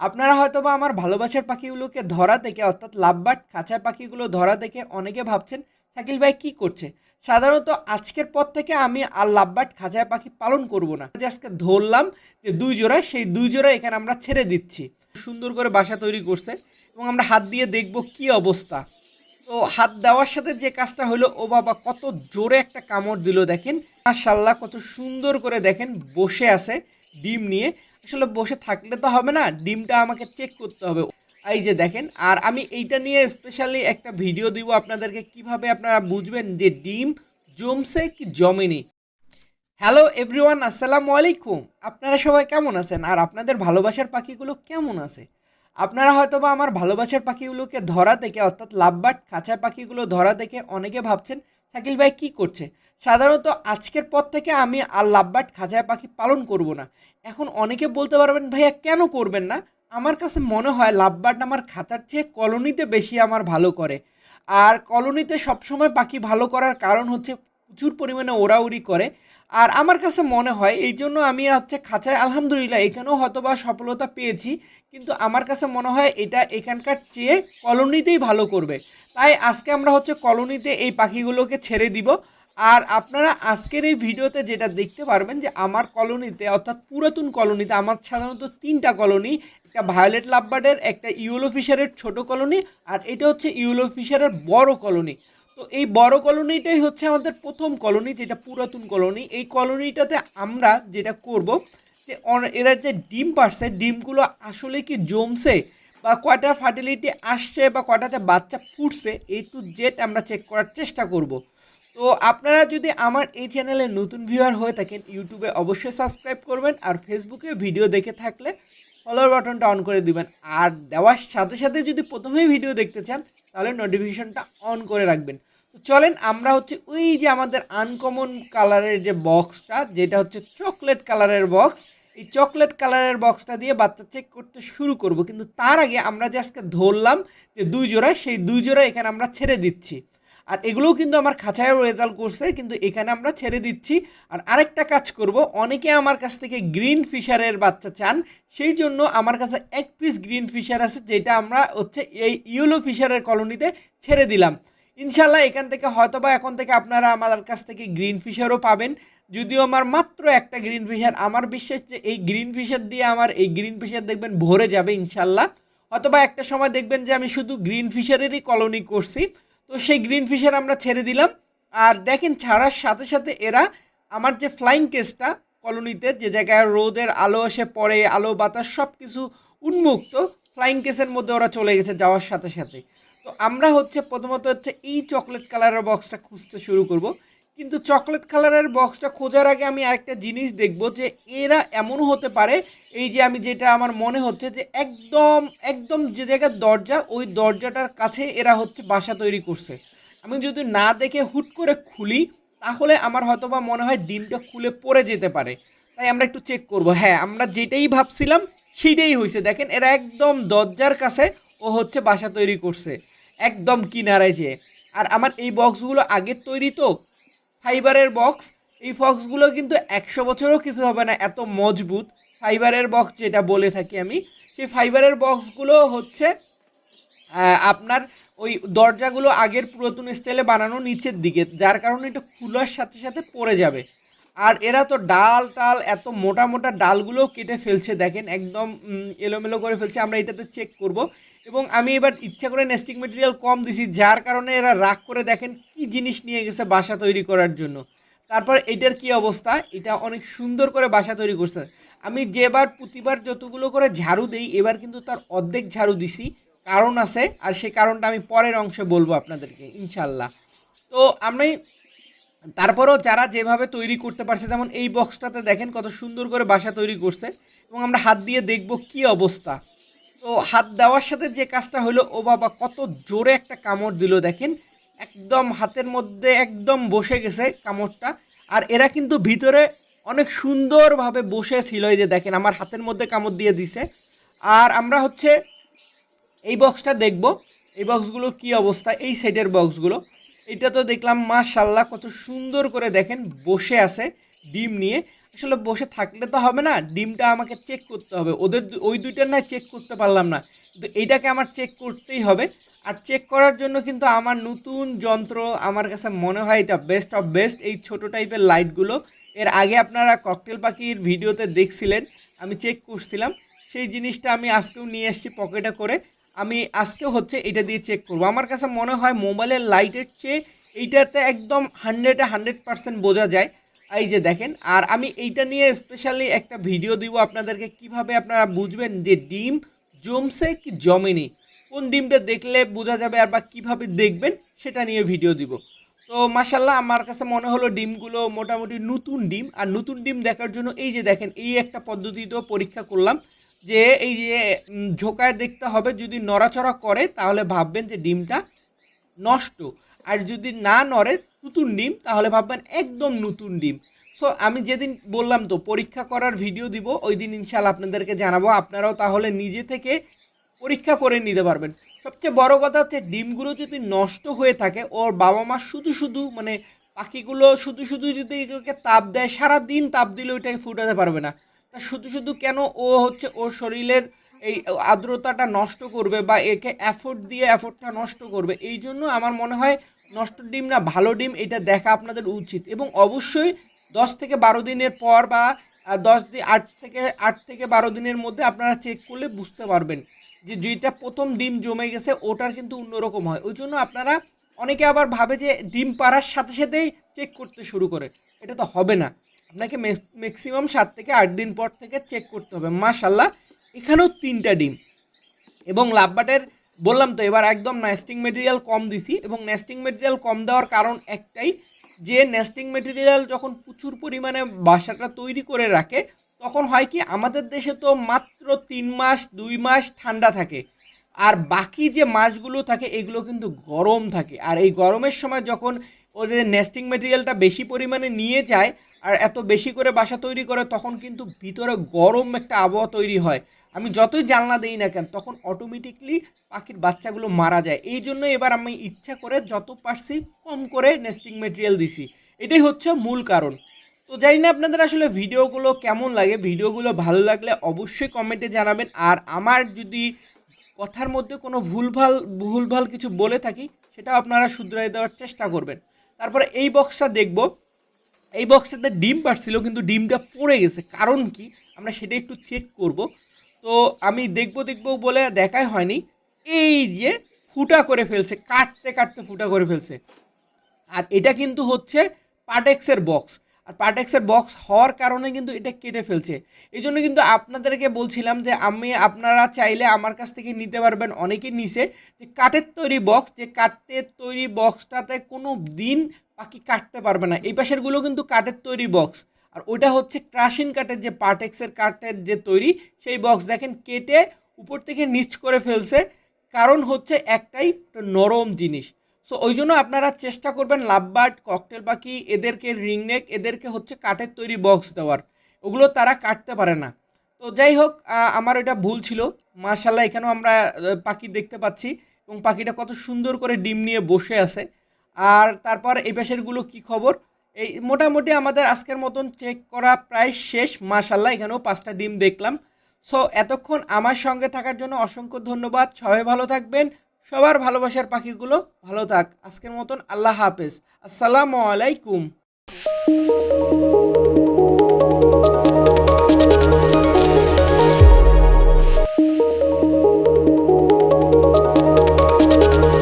আপনারা হয়তো বা আমার ভালোবাসার পাখিগুলোকে ধরা থেকে অর্থাৎ লাভবার্ড খাঁচার পাখিগুলো ধরা থেকে অনেকে ভাবছেন, শাকিল ভাই কি করছে? সাধারণত আজকের পর থেকে আমি আর লাভবার্ড খাঁচায় পাখি পালন করব না। যে আজকে ধরলাম যে দুই জোড়া সেই দুই জোড়া এখানে আমরা ছেড়ে দিচ্ছি। সুন্দর করে বাসা তৈরি করছে এবং আমরা হাত দিয়ে দেখব কি অবস্থা। তো হাত দেওয়ার সাথে যে কাজটা হলো, ও বাবা কত জোরে একটা কামড় দিল দেখেন। মাশাল্লাহ কত সুন্দর করে দেখেন, বসে আছে, ডিম নিয়ে। আসলে বসে থাকলে তো হবে না, ডিমটা আমাকে চেক করতে হবে। এই যে দেখেন, আর আমি এইটা নিয়ে স্পেশালি একটা ভিডিও দিব আপনাদেরকে, কীভাবে আপনারা বুঝবেন যে ডিম জমছে কি জমেনি। হ্যালো এভরিওয়ান আসসালামু আলাইকুম। আপনারা সবাই কেমন আছেন? আর আপনাদের ভালোবাসার পাখিগুলো কেমন আছে? আপনারা হয়তো বা আমার ভালোবাসার পাখিগুলোকে ধরা থেকে অর্থাৎ লাভবার্ড খাঁচার পাখিগুলো ধরা থেকে অনেকে ভাবছেন, শাকিল ভাই কি করছে? সাধারণত আজকের পর থেকে আমি আর লাভবাট খাঁচায় পাখি পালন করব না। এখন অনেকে বলতে পারবেন, ভাইয়া, কেন করবেন না? আমার কাছে মনে হয় লাভবার্ড আমার খাঁচার চেয়ে কলোনিতে বেশি আমার ভালো করে। আর কলোনিতে সবসময় পাখি ভালো করার কারণ হচ্ছে প্রচুর পরিমাণে ওড়াউড়ি করে। আর আমার কাছে মনে হয় এই জন্য আমি হচ্ছে খাঁচায় আলহামদুলিল্লাহ এখানেও হয়তো বা সফলতা পেয়েছি। কিন্তু আমার কাছে মনে হয় এটা এখানকার চেয়ে কলোনিতেই ভালো করবে। তাই আজকে আমরা হচ্ছে কলোনিতে এই পাখিগুলোকে ছেড়ে দিব। আর আপনারা আজকের এই ভিডিওতে যেটা দেখতে পারবেন যে আমার কলোনিতে অর্থাৎ পুরাতন কলোনিতে আমার সাধারণত তিনটা কলোনি, একটা ভায়োলেট লাভবার্ডের, একটা ইউলো ফিশারের ছোট কলোনি, আর এটা হচ্ছে ইউলো ফিশারের বড় কলোনি। তো এই বড় কলোনিটাই হচ্ছে আমাদের প্রথম কলোনি, যেটা পুরাতন কলোনি। এই কলোনিটাতে আমরা যেটা করব যে এরা যে ডিম পারছে, ডিমগুলো আসলে কি জমছে বা কয়টা ফার্টিলিটি আসছে বা কয়টাতে বাচ্চা ফুটছে এই টু জেড আমরা চেক করার চেষ্টা করব। তো আপনারা যদি আমার এই চ্যানেলে নতুন ভিউয়ার হয়ে থাকেন ইউটিউবে অবশ্যই সাবস্ক্রাইব করবেন আর ফেসবুকে ভিডিও দেখে থাকলে ফলোয়ার বাটনটা অন করে দিবেন। আর দেওয়ার সাথে সাথে যদি প্রথমেই ভিডিও দেখতে চান, তাহলে নোটিফিকেশনটা অন করে রাখবেন। তো চলেন আমরা হচ্ছে ওই যে আমাদের আনকমন কালারের যে বক্সটা যেটা হচ্ছে চকলেট কালারের বক্স এই চকলেট কালারের বক্সটা দিয়ে বাচ্চা চেক করতে শুরু করব। কিন্তু তার আগে আমরা যে আজকে ধরলাম যে দুই জোড়া, সেই দুই জোড়া এখানে আমরা ছেড়ে দিচ্ছি। আর এগুলোও কিন্তু আমার খাঁচায়ও রেজাল্ট করছে, কিন্তু এখানে আমরা ছেড়ে দিচ্ছি। আর আরেকটা কাজ করব, অনেকে আমার কাছ থেকে গ্রিন ফিশারের বাচ্চা চান, সেই জন্য আমার কাছে এক পিস গ্রিন ফিশার আছে, যেটা আমরা হচ্ছে এই ইউলো ফিশারের কলোনিতে ছেড়ে দিলাম। ইনশাল্লাহ এখান থেকে হয়তো বা এখন থেকে আপনারা আমার কাছ থেকে গ্রিন ফিশারও পাবেন। যদিও আমার মাত্র একটা গ্রিন ফিশার আমার বিশ্বাস যে এই গ্রিন ফিশার দিয়ে আমার এই গ্রিন ফিশার দেখবেন ভরে যাবে ইনশাল্লাহ অথবা একটা সময় দেখবেন যে আমি শুধু গ্রিন ফিশারেরই কলোনি করছি। তো সেই গ্রিন ফিশার আমরা ছেড়ে দিলাম। আর দেখেন ছাড়ার সাথে সাথে এরা আমার যে ফ্লাইং কেসটা কলোনিতে, যে জায়গায় রোদের আলো এসে পড়ে, আলো, বাতাস সব কিছু উন্মুক্ত ফ্লাইং কেসের মধ্যে ওরা চলে গেছে যাওয়ার সাথে সাথে। তো আমরা হচ্ছে প্রথমত হচ্ছে এই চকলেট কালারের বক্সটা খুঁজতে শুরু করব। কিন্তু চকলেট কালারের বক্সটা খোঁজার আগে আমি আরেকটা জিনিস দেখব যে এরা এমনও হতে পারে, এই যে আমি যেটা আমার মনে হচ্ছে যে একদম একদম যে জায়গার দরজা, ওই দরজাটার কাছে এরা হচ্ছে বাসা তৈরি করছে। আমি যদি না দেখে হুট করে খুলি, তাহলে আমার হয়তো বা মনে হয় ডিমটা খুলে পড়ে যেতে পারে। তাই আমরা একটু চেক করব। হ্যাঁ আমরা যেটাই ভাবছিলাম, সেইটাই হয়েছে। দেখেন, এরা একদম দরজার কাছে ও হচ্ছে বাসা তৈরি করছে, একদম কিনারায় যেয়ে। আর আমার এই বক্সগুলো আগের তৈরি তো ফাইবারের বক্স, এই বক্সগুলো কিন্তু একশো বছরও কিছু হবে না, এত মজবুত। ফাইবারের বক্স যেটা বলে থাকি আমি, সেই ফাইবারের বক্সগুলো হচ্ছে আপনার ওই দরজাগুলো আগের পুরাতন স্টাইলে বানানো নিচের দিকে, যার কারণে এটা খোলার সাথে সাথে পড়ে যাবে। আর এরা তো ডাল টাল, এত মোটা মোটা ডালগুলো কেটে ফেলছে, দেখেন, একদম এলোমেলো করে ফেলছে, আমরা এটাতে চেক করব। এবং আমি এবার ইচ্ছা করে নেস্টিং মেটেরিয়াল কম দিছি, যার কারণে এরা রাগ করে দেখেন কি জিনিস নিয়ে গেছে বাসা তৈরি করার জন্য। তারপর এটার কি অবস্থা? এটা অনেক সুন্দর করে বাসা তৈরি করছে। আমি যেবার, প্রতিবার যতগুলো করে ঝাড়ু দেই, এবার কিন্তু তার অর্ধেক ঝাড়ু দিছি, কারণ আছে, আর সেই কারণটা আমি পরের অংশে বলব আপনাদেরকে ইনশাল্লাহ তো আমি তারপরেও যারা যেভাবে তৈরি করতে পারছে, যেমন এই বক্সটাতে দেখেন কত সুন্দর করে বাসা তৈরি করছে এবং আমরা হাত দিয়ে দেখব কি অবস্থা। তো হাত দেওয়ার সাথে যে কাজটা হলো, ও বাবা কত জোরে একটা কামড় দিল দেখেন। একদম হাতের মধ্যে একদম বসে গেছে কামড়টা। আর এরা কিন্তু ভিতরে অনেক সুন্দরভাবে বসে ছিল এই যে দেখেন, আমার হাতের মধ্যে কামড় দিয়ে দিছে। আর আমরা হচ্ছে এই বক্সটা দেখব, এই বক্সগুলোর কি অবস্থা, এই সেটের বক্সগুলো এটা তো দেখলাম মাশাল্লাহ কত সুন্দর করে দেখেন, বসে আছে ডিম নিয়ে। আসলে বসে থাকলে তো হবে না, ডিমটা আমাকে চেক করতে হবে। ওদের ওই দুইটার না চেক করতে পারলাম না। কিন্তু এইটাকে আমার চেক করতেই হবে। আর চেক করার জন্য কিন্তু আমার নতুন যন্ত্র, আমার কাছে মনে হয় এটা বেস্ট অফ বেস্ট এই ছোট টাইপের লাইটগুলো এর আগে আপনারা ককটেল পাখির ভিডিওতে দেখছিলেন, আমি চেক করছিলাম। সেই জিনিসটা আমি আজকেও নিয়ে এসেছি পকেটে করে। আমি আজকেও হচ্ছে এটা দিয়ে চেক করব। আমার কাছে মনে হয় মোবাইলের লাইটের চেয়ে এইটাতে একদম হান্ড্রেডে হান্ড্রেড পার্সেন্ট বোঝা যায়। এই যে দেখেন, আর আমি এইটা নিয়ে স্পেশালি একটা ভিডিও দিব আপনাদেরকে, কীভাবে আপনারা বুঝবেন যে ডিম জমছে কি জমেনি? কোন ডিমটা দেখলে বোঝা যাবে আর বা কীভাবে দেখবেন, সেটা নিয়ে ভিডিও দিব। তো মাসাল্লাহ আমার কাছে মনে হলো ডিমগুলো মোটামুটি নতুন ডিম। আর নতুন ডিম দেখার জন্য এই যে দেখেন, এই একটা পদ্ধতিতেও পরীক্ষা করলাম। যে এই যে ঝোকায় দেখতে হবে, যদি নড়াচড়া করে, তাহলে ভাববেন যে ডিমটা নষ্ট। আর যদি না নড়ে, নতুন ডিম, তাহলে ভাববেন একদম নতুন ডিম। সো আমি যেদিন বললাম তো, পরীক্ষা করার ভিডিও দিব, ওই দিন ইনশাল্লাহ আপনাদেরকে জানাব। আপনারাও তাহলে নিজে থেকে পরীক্ষা করে নিতে পারবেন। সবচেয়ে বড় কথা হচ্ছে, ডিমগুলো যদি নষ্ট হয়ে থাকে, ওর বাবা মা শুধু শুধু মানে পাখিগুলো শুধু শুধু যদি তাপ দেয় সারা দিন তাপ দিলে ওইটাকে ফুটাতে পারবে না। তা শুধু শুধু কেন ও হচ্ছে ওর শরীরের এই আর্দ্রতাটা নষ্ট করবে বা একে অ্যাফোর্ড দিয়ে অ্যাফোর্ডটা নষ্ট করবে? এই জন্য আমার মনে হয় নষ্ট ডিম না, ভালো ডিম এটা দেখা আপনাদের উচিত। এবং অবশ্যই দশ থেকে বারো দিনের পর বা দশ দিন আট থেকে আট থেকে বারো দিনের মধ্যে আপনারা চেক করলে বুঝতে পারবেন যে যেটা প্রথম ডিম জমে গেছে ওটার কিন্তু অন্যরকম হয়। ওই জন্য আপনারা অনেকে আবার ভাবে যে ডিম পাড়ার সাথে, সাথেই চেক করতে শুরু করে। এটা তো হবে না। আপনাকে ম্যাক্সিমাম সাত থেকে আট দিন পর থেকে চেক করতে হবে। মাশাল্লাহ এখানেও তিনটা ডিম। এবং লাভবাটের, বললাম তো, এবার একদম নেস্টিং মেটেরিয়াল কম দিছি এবং নেস্টিং মেটেরিয়াল কম দেওয়ার কারণ একটাই, যে নেস্টিং মেটেরিয়াল যখন প্রচুর পরিমাণে বাসাটা তৈরি করে রাখে, তখন হয় কি, আমাদের দেশে তো মাত্র তিন মাস, দুই মাস ঠান্ডা থাকে। আর বাকি যে মাছগুলো থাকে, এগুলো কিন্তু গরম থাকে। আর এই গরমের সময় যখন ওদের নেস্টিং মেটেরিয়ালটা বেশি পরিমাণে নিয়ে যায় আর এত বেশি করে বাসা তৈরি করে তখন কিন্তু ভিতরে গরম একটা আবহাওয়া তৈরি হয়। আমি যতই জানলা দিই না কেন, তখন অটোমেটিকলি পাখির বাচ্চাগুলো মারা যায়। এই জন্য এবার আমি ইচ্ছা করে যত পারছি কম করে নেস্টিং মেটেরিয়াল দিছি। এটাই হচ্ছে মূল কারণ। তো জানি না আপনাদের আসলে ভিডিওগুলো কেমন লাগে। ভিডিওগুলো ভালো লাগলে অবশ্যই কমেন্টে জানাবেন। আর আমার যদি কথার মধ্যে কোনো ভুলভাল ভুলভাল কিছু বলে থাকি সেটা আপনারা শুধরাই দেওয়ার চেষ্টা করবেন। তারপরে এই বক্সটা দেখব। এই বক্সটাতে ডিম পাচ্ছিল কিন্তু ডিমটা পড়ে গেছে। কারণ কি? আমরা সেটা একটু চেক করব। তো আমি দেখব দেখব বলে দেখাই হয়নি। এই যে ফুটা করে ফেলছে, কাটতে কাটতে ফুটা করে ফেলছে। আর এটা কিন্তু হচ্ছে পাটেক্সের বক্স আর পাটেক্সের বক্স হওয়ার কারণে কিন্তু এটা কেটে ফেলছে। এই জন্য কিন্তু আপনাদেরকে বলছিলাম যে আমি, আপনারা চাইলে আমার কাছ থেকে নিতে পারবেন। অনেকে নিছে যে কাঠের তৈরি বক্স যে কাঠের তৈরি বক্সটাতে কোনো দিন পাখি কাটতে পারবে না। এই পাশেরগুলো কিন্তু কাঠের তৈরি বক্স আর ওইটা হচ্ছে ক্রাশিন কাঠের যে পাটেক্সের কাঠের যে তৈরি, সেই বক্স দেখেন কেটে উপর থেকে নিচ করে ফেলছে। কারণ হচ্ছে একটাই নরম জিনিস। সো ওই জন্য আপনারা চেষ্টা করবেন লাভবার্ড, ককটেল পাখি, এদেরকে রিংনেক এদেরকে হচ্ছে কাঠের তৈরি বক্স দেওয়ার। ওগুলো তারা কাটতে পারে না। তো যাই হোক আমার এটা ভুল ছিল। মাশাল্লাহ এখানেও আমরা পাখি দেখতে পাচ্ছি এবং পাখিটা কত সুন্দর করে ডিম নিয়ে বসে আছে। আর তারপর এই পাশেরগুলো কি খবর? এই মোটামুটি আমাদের আজকের মতন চেক করা প্রায় শেষ। মাশাল্লাহ এখানেও পাঁচটা ডিম দেখলাম। সো এতক্ষণ আমার সঙ্গে থাকার জন্য অসংখ্য ধন্যবাদ। সবাই ভালো থাকবেন। সবার ভালোবাসার পাখিগুলো ভালো থাক। আজকের মতন আল্লাহ হাফেজ। আসসালামু আলাইকুম।